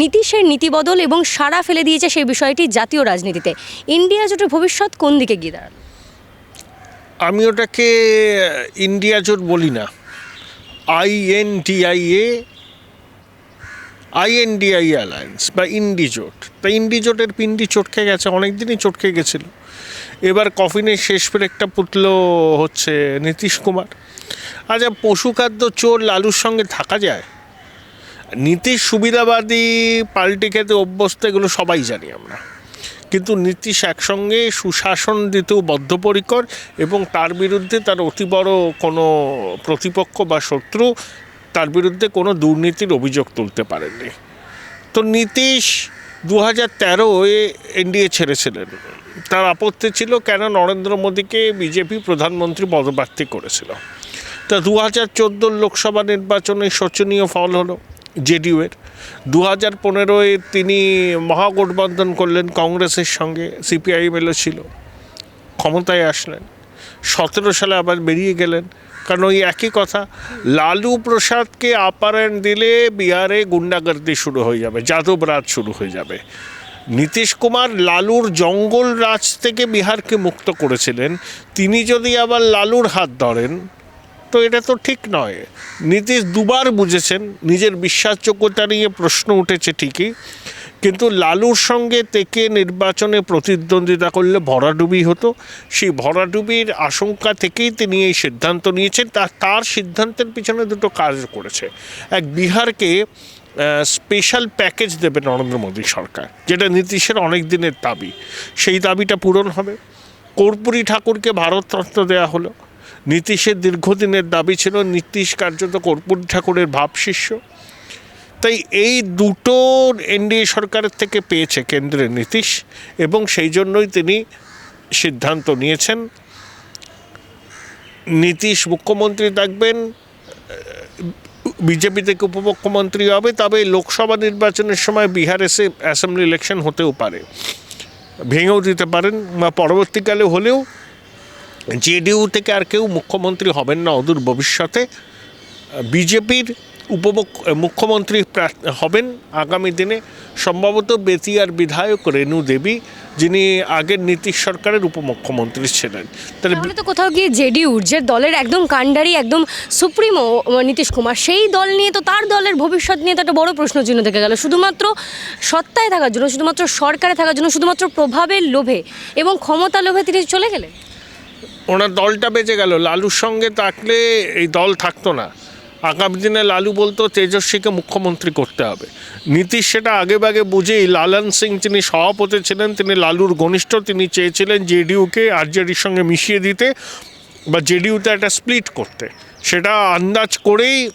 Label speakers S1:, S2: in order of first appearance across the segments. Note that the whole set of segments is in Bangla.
S1: নীতিশের নীতিবদল এবং সাড়া ফেলে দিয়েছে সেই বিষয়টি জাতীয় রাজনীতিতে। ইন্ডিয়া জোটের ভবিষ্যৎ কোন দিকে গিয়ে দাঁড়াল
S2: আমি ওটাকে ইন্ডিয়া জোট বলি না। I N D I A I N D I alliance বা ইন্ডি জোট। তা ইন্ডি জোটের পিন্ডি চটকে গেছে অনেক দিনই চটকে গেছিল। এবার কফিনের শেষ ব্রেকটা পুতল হচ্ছে নীতিশ কুমার। আচ্ছা পশুখাদ্য চোর লালুর সঙ্গে থাকা যায়? নীতিশ সুবিধাবাদী পাল্টি খেতে অভ্যস্ত, এগুলো সবাই জানি আমরা। কিন্তু নীতিশ একসঙ্গে সুশাসন দিতেও বদ্ধপরিকর এবং তার বিরুদ্ধে তার অতি বড় কোনো প্রতিপক্ষ বা শত্রু তার বিরুদ্ধে কোনো দুর্নীতির অভিযোগ তুলতে পারেননি। তো নীতিশ দু হাজার তেরোয় এনডিএ ছেড়েছিলেন। তার আপত্তি ছিল কেন নরেন্দ্র মোদীকে বিজেপি প্রধানমন্ত্রী পদপ্রার্থী করেছিল। তা দু হাজার চোদ্দোর লোকসভা নির্বাচনে শোচনীয় ফল হলো। জেডিইউয়ের দু হাজার পনেরোয় তিনি মহাগঠবন্ধন করলেন কংগ্রেসের সঙ্গে সিপিআইএমএলও ছিল। ক্ষমতায় আসলেন। সতেরো সালে আবার বেরিয়ে গেলেন। কারণ ওই একই কথা, লালু প্রসাদকে আপারেন দিলে বিহারে গুন্ডাগর্দি শুরু হয়ে যাবে, যাদব রাজ শুরু হয়ে যাবে। নীতিশ কুমার লালুর জঙ্গল রাজ থেকে বিহারকে মুক্ত করেছিলেন। তিনি যদি আবার লালুর হাত ধরেন তো এটা তো ঠিক নয়। নীতিশ দুবার বুঝেছেন, নিজের বিশ্বাসযোগ্যতা নিয়ে প্রশ্ন উঠেছে ঠিকই, কিন্তু লালুর সঙ্গে থেকে নির্বাচনে প্রতিদ্বন্দ্বিতা করলে ভরাডুবি হতো। সেই ভরাডুবির আশঙ্কা থেকেই তিনি এই সিদ্ধান্ত নিয়েছেন তার তার সিদ্ধান্তের পিছনে দুটো কাজ করেছে। এক, বিহারকে স্পেশাল প্যাকেজ দেবে নরেন্দ্র মোদী সরকার, যেটা নীতিশের অনেক দিনের দাবি। সেই দাবিটা পূরণ হবে। কর্পূরী ঠাকুরকে ভারতরত্ন দেওয়া হলো। নীতিশের দীর্ঘদিনের দাবি ছিল নীতিশ কার্যত কর্পূর ঠাকুরের ভাবশিষ্য তাই এই দুটো এনডিএ সরকারের থেকে পেয়েছে কেন্দ্রের নীতিশ এবং সেই জন্যই তিনি সিদ্ধান্ত নিয়েছেন। নীতিশ মুখ্যমন্ত্রী থাকবেন, বিজেপি থেকে উপমুখ্যমন্ত্রী হবে, তবে লোকসভা নির্বাচনের সময় বিহার এসে অ্যাসেম্বলি ইলেকশন হতেও পারে। ভেঙেও দিতে পারেন বা পরবর্তীকালে হলেও জেডিইউ থেকে আর কেউ মুখ্যমন্ত্রী হবেন না অদূর ভবিষ্যতে। বিজেপির উপমুখ্য মুখ্যমন্ত্রী হবেন আগামী দিনে সম্ভবত বেতিয়ার বিধায়ক রেণু দেবী, যিনি আগের নীতিশ সরকারের উপমুখ্যমন্ত্রী ছিলেন। তাহলে
S1: তো কোথাও গিয়ে জেডিউর যে দলের একদম কাণ্ডারি, একদম সুপ্রিমো নীতিশ কুমার, সেই দল নিয়ে তো তার দলের ভবিষ্যৎ নিয়ে তো একটা বড় প্রশ্ন চিহ্ন থেকে গেল। শুধুমাত্র সত্তায় থাকার জন্য, শুধুমাত্র সরকারে থাকার জন্য, শুধুমাত্র প্রভাবের লোভে এবং ক্ষমতা লোভে তিনি চলে গেলেন?
S2: ওনার দলটা বেঁচে গেল। লালুর সঙ্গে থাকলে এই দল থাকতো না। আগামী দিনে লালু বলতো, তেজস্বীকে মুখ্যমন্ত্রী করতে হবে। নীতিশ সেটা আগে বাগে বুঝেই লালন সিং তিনি সভাপতি ছিলেন, তিনি লালুর ঘনিষ্ঠ, তিনি চেয়েছিলেন জেডিইউকে আরজেডির সঙ্গে মিশিয়ে দিতে বা জেডিউতে একটা স্প্লিট করতে। সেটা আন্দাজ করেই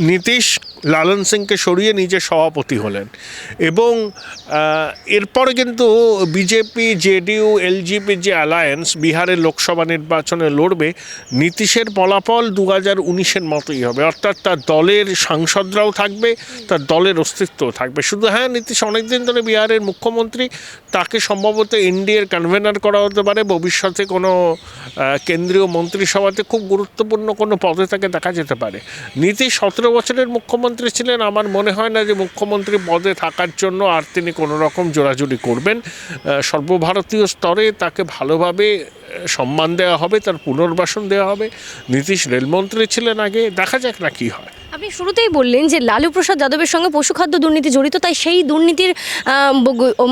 S2: নীতিশ লালন সিংকে সরিয়ে নিজে সভাপতি হলেন। এবং এরপরে কিন্তু বিজেপি, জেডিইউ এলজিপির যে অ্যালায়েন্স বিহারের লোকসভা নির্বাচনে লড়বে, নীতিশের ফলাফল দু হাজার উনিশের মতোই হবে। অর্থাৎ তার দলের সাংসদরাও থাকবে, তার দলের অস্তিত্বও থাকবে। শুধু হ্যাঁ নীতিশ অনেকদিন ধরে বিহারের মুখ্যমন্ত্রী, তাকে সম্ভবত এনডিএর কনভেনার করা হতে পারে। ভবিষ্যতে কোনো কেন্দ্রীয় মন্ত্রিসভাতে খুব গুরুত্বপূর্ণ কোনো পদে তাকে দেখা যেতে পারে। নীতিশ সতেরো বছরের মুখ্যমন্ত্রী ছিলেন, আমার মনে হয় না যে মুখ্যমন্ত্রী পদে থাকার জন্য আর তিনি কোনো রকম জোরাজুরি করবেন। সর্বভারতীয় স্তরে তাকে ভালোভাবে সম্মান দেওয়া হবে, তার পুনর্বাসন দেওয়া হবে। নীতিশ রেলমন্ত্রী ছিলেন আগে, দেখা যাক না কী হয়।
S1: আপনি শুরুতেই বললেন যে লালু প্রসাদ যাদবের সঙ্গে পশুখাদ্য দুর্নীতি জড়িত, তাই সেই দুর্নীতির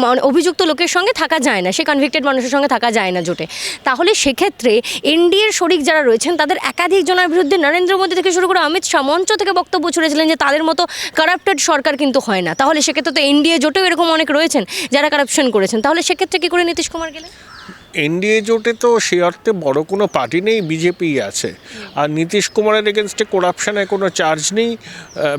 S1: মানে অভিযুক্ত লোকের সঙ্গে থাকা যায় না, সে কনভিক্টেড মানুষের সঙ্গে থাকা যায় না জোটে। তাহলে সেক্ষেত্রে এনডিএর শরিক যারা রয়েছেন, তাদের একাধিক জনের বিরুদ্ধে নরেন্দ্র মোদী থেকে শুরু করে অমিত শাহ মঞ্চ থেকে বক্তব্য ছুড়েছিলেন যে তাদের মতো কারাপ্টেড সরকার কিন্তু হয় না। তাহলে সেক্ষেত্রে তো এনডিএ জোটেও এরকম অনেক রয়েছেন যারা কারাপশন করেছেন। তাহলে সেক্ষেত্রে কি করে নীতিশ কুমার গেলেন?
S2: এনডিএ জোটে তো সে অর্থে বড় কোনো পার্টি নেই বিজেপি আছে। আর নীতিশ কুমারের এগেনস্টে করাপশানে কোনো চার্জ নেই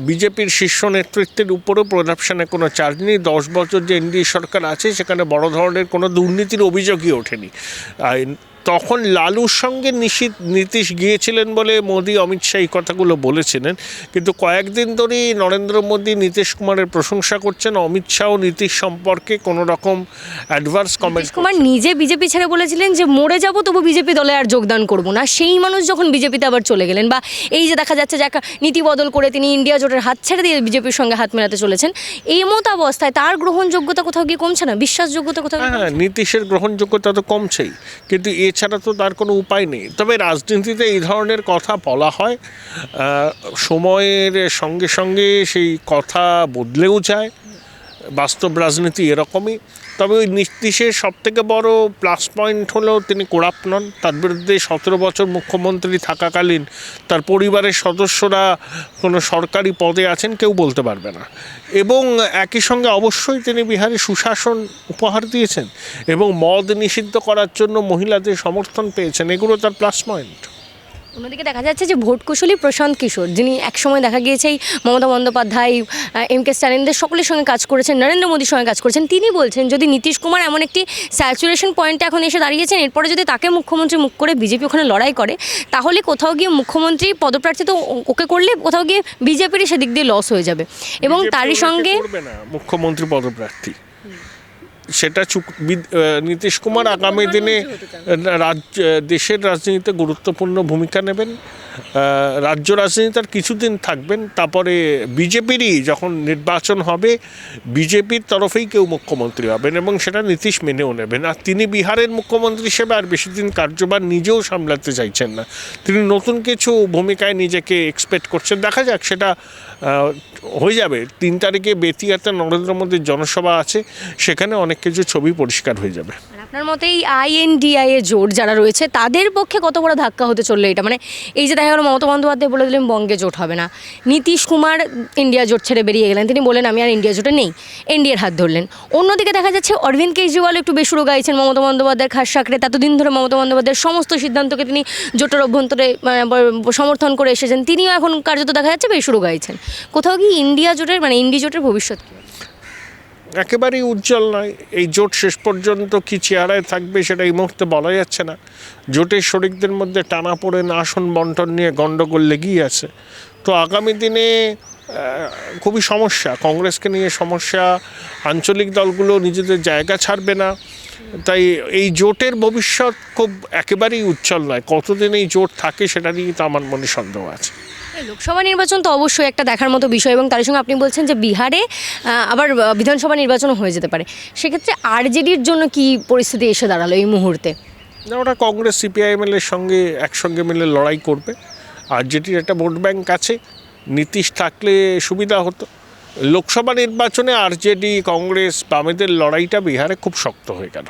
S2: বিজেপির শীর্ষ নেতৃত্বের উপরেও করাপশানে কোনো চার্জ নেই। দশ বছর যে এনডিএ সরকার আছে, সেখানে বড় ধরনের কোনো দুর্নীতির অভিযোগই ওঠেনি। তখন লালুর সঙ্গে নিশিত নীতিশ গিয়েছিলেন বলে মোদি অমিত শাহ এই কথাগুলো বলেছিলেন। কিন্তু কয়েকদিন ধরেই নরেন্দ্র মোদী নীতিশ কুমারের প্রশংসা করছেন। অমিত শাহ নীতিশ সম্পর্কে কোনো রকম অ্যাডভার্স কমেন্ট
S1: কুমার নিজে বিজেপি ছেড়ে বলেছিলেন যে মরে যাব তবু বিজেপি দলে আর যোগদান করব না। সেই মানুষ যখন বিজেপিতে আবার চলে গেলেন বা এই যে দেখা যাচ্ছে যে একটা নীতি বদল করে তিনি ইন্ডিয়া জোটের হাত ছেড়ে দিয়ে বিজেপির সঙ্গে হাত মেলাতে চলেছেন এই মতো অবস্থায় তার গ্রহণযোগ্যতা কোথাও গিয়ে কমছে না? বিশ্বাসযোগ্যতা কোথাও গিয়ে
S2: হ্যাঁ নীতিশের গ্রহণযোগ্যতা তো কমছেই। কিন্তু এছাড়া তো তার কোনো উপায় নেই। তবে রাজনীতিতে এই ধরনের কথা বলা হয় সময়ের সঙ্গে সঙ্গে সেই কথা বদলেও যায়। বাস্তব রাজনীতি এরকমই। তবে ওই নীতিশের সব থেকে বড় প্লাস পয়েন্ট হলো তিনি কোরাপ্ট নন। তার বিরুদ্ধে সতেরো বছর মুখ্যমন্ত্রী থাকাকালীন তার পরিবারের সদস্যরা কোনো সরকারি পদে আছেন, কেউ বলতে পারবে না। এবং একই সঙ্গে অবশ্যই তিনি বিহারে সুশাসন উপহার দিয়েছেন এবং মদ নিষিদ্ধ করার জন্য মহিলাদের সমর্থন পেয়েছেন। এগুলো তার প্লাস পয়েন্ট
S1: অন্যদিকে দেখা যাচ্ছে যে ভোট কুশলী প্রশান্ত কিশোর যিনি একসময় দেখা গিয়েছে এই মমতা বন্দ্যোপাধ্যায় এম কে স্ট্যালিনদের সকলের সঙ্গে কাজ করেছেন নরেন্দ্র মোদীর সঙ্গে কাজ করেছেন। তিনি বলছেন যদি নীতিশ কুমার এমন একটি স্যাচুরেশন পয়েন্টে এখন এসে দাঁড়িয়েছেন এরপরে যদি তাকে মুখ্যমন্ত্রী মুখ করে বিজেপি ওখানে লড়াই করে তাহলে কোথাও গিয়ে মুখ্যমন্ত্রী পদপ্রার্থী তো ওকে করলে কোথাও গিয়ে বিজেপিরই সেদিক দিয়ে লস হয়ে যাবে। এবং তারই সঙ্গে
S2: মুখ্যমন্ত্রী পদপ্রার্থী। সেটা চুক নীতিশ কুমার আগামী দিনে রাজ্য দেশের রাজনীতিতে গুরুত্বপূর্ণ ভূমিকা নেবেন। রাজ্য রাজনীতি আর কিছুদিন থাকবেন। তারপরে বিজেপিরই যখন নির্বাচন হবে বিজেপির তরফেই কেউ মুখ্যমন্ত্রী হবেন এবং সেটা নীতিশ মেনেও নেবেন। আর তিনি বিহারের মুখ্যমন্ত্রী হিসেবে আর বেশি দিন কার্যভার নিজেও সামলাতে চাইছেন না। তিনি নতুন কিছু ভূমিকায় নিজেকে এক্সপেক্ট করছেন। দেখা যাক সেটা হয়ে যাবে। তিন তারিখে বেতিয়াতে নরেন্দ্র মোদীর জনসভা আছে। সেখানে অনেক কিছু ছবি পরিষ্কার হয়ে যাবে।
S1: আপনার মতে এই আইএনডিআই এ জোট যারা রয়েছে, তাদের পক্ষে কত বড় ধাক্কা হতে চলল এটা? মানে এই যে দেখা গেল মমতা বন্দ্যোপাধ্যায় বলে দিলেন, বঙ্গে জোট হবে না। নীতিশ কুমার ইন্ডিয়া জোট ছেড়ে বেরিয়ে গেলেন। তিনি বলেন, আমি আর ইন্ডিয়া জোটে নেই। এনডিএর হাত ধরলেন। অন্যদিকে দেখা যাচ্ছে, অরবিন্দ কেজরিওয়াল একটু বেসুরো গাইছেন মমতা বন্দ্যোপাধ্যায়ের খাস সাকরে ততদিন ধরে মমতা বন্দ্যোপাধ্যায়ের সমস্ত সিদ্ধান্তকে তিনি জোটের অভ্যন্তরে সমর্থন করে এসেছেন। তিনিও এখন কার্যত দেখা যাচ্ছে বেসুরো গাইছেন। কোথাও কি ইন্ডিয়া জোটের মানে ইন্ডি জোটের ভবিষ্যৎ
S2: একেবারেই উজ্জ্বল নয়। এই জোট শেষ পর্যন্ত কি চেহারায় থাকবে সেটা এই মুহূর্তে বলা যাচ্ছে না। জোটের শরিকদের মধ্যে টানা পড়ে আসন বন্টন নিয়ে গণ্ডগোল লেগেই আছে। তো আগামী দিনে খুবই সমস্যা। কংগ্রেসকে নিয়ে সমস্যা, আঞ্চলিক দলগুলো নিজেদের জায়গা ছাড়বে না। তাই এই জোটের ভবিষ্যৎ খুব একেবারেই উজ্জ্বল নয়। কতদিন এই জোট থাকে সেটা নিয়ে তো আমার মনে সন্দেহ আছে।
S1: লোকসভা নির্বাচন তো অবশ্যই একটা দেখার মতো বিষয় এবং তার সঙ্গে আপনি বলছেন যে বিহারে আবার বিধানসভা নির্বাচনও হয়ে যেতে পারে। সেক্ষেত্রে আরজেডির জন্য কি পরিস্থিতি এসে দাঁড়াল এই মুহূর্তে?
S2: না ওরা কংগ্রেস সিপিআইএমএল এর সঙ্গে, একসঙ্গে মিলে লড়াই করবে। আর যেটির একটা ভোট ব্যাংক আছে, নীতিশ থাকলে সুবিধা হতো। লোকসভা নির্বাচনে আরজেডি, কংগ্রেস বামেদের লড়াইটা বিহারে খুব শক্ত হয়ে গেল।